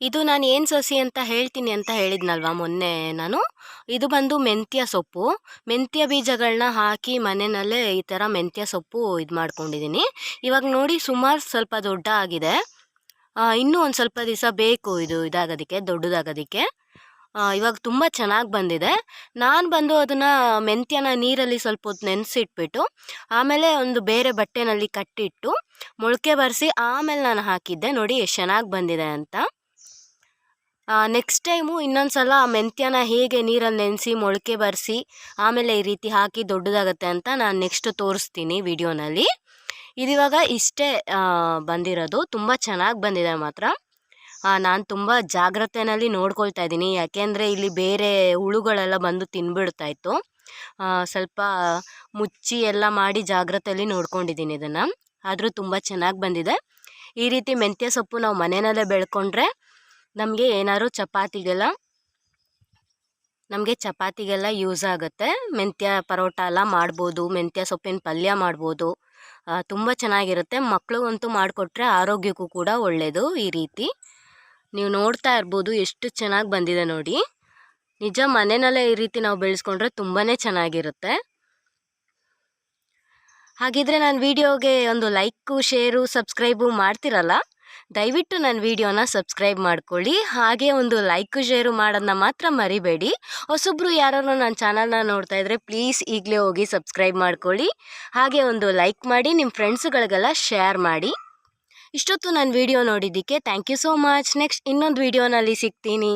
ಇದು ನಾನು ಏನು ಸಸಿ ಅಂತ ಹೇಳ್ತೀನಿ ಅಂತ ಹೇಳಿದ್ನಲ್ವಾ ಮೊನ್ನೆ ನಾನು? ಇದು ಬಂದು ಮೆಂತ್ಯ ಸೊಪ್ಪು. ಮೆಂತ್ಯ ಬೀಜಗಳನ್ನ ಹಾಕಿ ಮನೆಯಲ್ಲೇ ಈ ಥರ ಮೆಂತ್ಯ ಸೊಪ್ಪು ಇದು ಮಾಡ್ಕೊಂಡಿದ್ದೀನಿ ಇವಾಗ ನೋಡಿ ಸುಮಾರು ಸ್ವಲ್ಪ ದೊಡ್ಡ ಆಗಿದೆ. ಇನ್ನೂ ಒಂದು ಸ್ವಲ್ಪ ದಿವಸ ಬೇಕು ಇದು ಇದಾಗೋದಕ್ಕೆ, ದೊಡ್ಡದಾಗೋದಕ್ಕೆ. ಇವಾಗ ತುಂಬ ಚೆನ್ನಾಗಿ ಬಂದಿದೆ. ನಾನು ಬಂದು ಅದನ್ನು ಮೆಂತ್ಯನ ನೀರಲ್ಲಿ ಸ್ವಲ್ಪ ಹೊತ್ತು ನೆನೆಸಿಟ್ಬಿಟ್ಟು, ಆಮೇಲೆ ಒಂದು ಬೇರೆ ಬಟ್ಟೆನಲ್ಲಿ ಕಟ್ಟಿಟ್ಟು, ಮೊಳಕೆ ಬರೆಸಿ ಆಮೇಲೆ ನಾನು ಹಾಕಿದ್ದೆ. ನೋಡಿ ಎಷ್ಟು ಚೆನ್ನಾಗಿ ಬಂದಿದೆ ಅಂತ. ನೆಕ್ಸ್ಟ್ ಟೈಮು ಇನ್ನೊಂದು ಸಲ ಮೆಂತ್ಯನ ಹೇಗೆ ನೀರಲ್ಲಿ ನೆನೆಸಿ ಮೊಳಕೆ ಬರೆಸಿ ಆಮೇಲೆ ಈ ರೀತಿ ಹಾಕಿ ದೊಡ್ಡದಾಗತ್ತೆ ಅಂತ ನಾನು ನೆಕ್ಸ್ಟ್ ತೋರಿಸ್ತೀನಿ ವಿಡಿಯೋನಲ್ಲಿ. ಇದಿವಾಗ ಇಷ್ಟೇ ಬಂದಿರೋದು. ತುಂಬ ಚೆನ್ನಾಗಿ ಬಂದಿದೆ ಮಾತ್ರ. ನಾನು ತುಂಬ ಜಾಗ್ರತೆಯಲ್ಲಿ ನೋಡ್ಕೊಳ್ತಾ ಇದ್ದೀನಿ. ಯಾಕೆಂದರೆ ಇಲ್ಲಿ ಬೇರೆ ಹುಳುಗಳೆಲ್ಲ ಬಂದು ತಿನ್ಬಿಡ್ತಾ ಇತ್ತು ಸ್ವಲ್ಪ ಮುಚ್ಚಿ ಎಲ್ಲ ಮಾಡಿ ಜಾಗ್ರತೆಯಲ್ಲಿ ನೋಡ್ಕೊಂಡಿದ್ದೀನಿ ಇದನ್ನು. ಆದರೂ ತುಂಬ ಚೆನ್ನಾಗಿ ಬಂದಿದೆ. ಈ ರೀತಿ ಮೆಂತ್ಯ ಸೊಪ್ಪು ನಾವು ಮನೆಯಲ್ಲೇ ಬೆಳ್ಕೊಂಡ್ರೆ ನಮಗೆ ಏನಾದ್ರು ಚಪಾತಿಗೆಲ್ಲ, ನಮಗೆ ಚಪಾತಿಗೆಲ್ಲ ಯೂಸ್ ಆಗುತ್ತೆ. ಮೆಂತ್ಯ ಪರೋಟ ಎಲ್ಲ ಮಾಡ್ಬೋದು, ಮೆಂತ್ಯ ಸೊಪ್ಪಿನ ಪಲ್ಯ ಮಾಡ್ಬೋದು. ತುಂಬ ಚೆನ್ನಾಗಿರುತ್ತೆ. ಮಕ್ಳಿಗಂತೂ ಮಾಡಿಕೊಟ್ರೆ ಆರೋಗ್ಯಕ್ಕೂ ಕೂಡ ಒಳ್ಳೆಯದು ಈ ರೀತಿ. ನೀವು ನೋಡ್ತಾ ಇರ್ಬೋದು ಎಷ್ಟು ಚೆನ್ನಾಗಿ ಬಂದಿದೆ ನೋಡಿ. ನಿಜ ಮನೆಯಲ್ಲೇ ಈ ರೀತಿ ನಾವು ಬೆಳೆಸ್ಕೊಂಡ್ರೆ ತುಂಬಾ ಚೆನ್ನಾಗಿರುತ್ತೆ. ಹಾಗಿದ್ರೆ ನಾನು ವಿಡಿಯೋಗೆ ಒಂದು ಲೈಕು ಶೇರು ಸಬ್ಸ್ಕ್ರೈಬು ಮಾಡ್ತಿರಲ್ಲ? ದಯವಿಟ್ಟು ನನ್ನ ವಿಡಿಯೋನ ಸಬ್ಸ್ಕ್ರೈಬ್ ಮಾಡ್ಕೊಳ್ಳಿ. ಹಾಗೆ ಒಂದು ಲೈಕು, ಶೇರು ಮಾಡೋದನ್ನ ಮಾತ್ರ ಮರಿಬೇಡಿ. ಹೊಸೊಬ್ರು ಯಾರು ನನ್ನ ಚಾನಲ್ನ ನೋಡ್ತಾ ಇದ್ದರೆ ಪ್ಲೀಸ್ ಈಗಲೇ ಹೋಗಿ ಸಬ್ಸ್ಕ್ರೈಬ್ ಮಾಡ್ಕೊಳ್ಳಿ. ಹಾಗೆ ಒಂದು ಲೈಕ್ ಮಾಡಿ, ನಿಮ್ಮ ಫ್ರೆಂಡ್ಸ್ಗಳಿಗೆಲ್ಲ ಶೇರ್ ಮಾಡಿ. ಇಷ್ಟೊತ್ತು ನನ್ನ ವಿಡಿಯೋ ನೋಡಿದ್ದಕ್ಕೆ thank you so much. Next ಇನ್ನೊಂದು ವಿಡಿಯೋನಲ್ಲಿ ಸಿಗ್ತೀನಿ.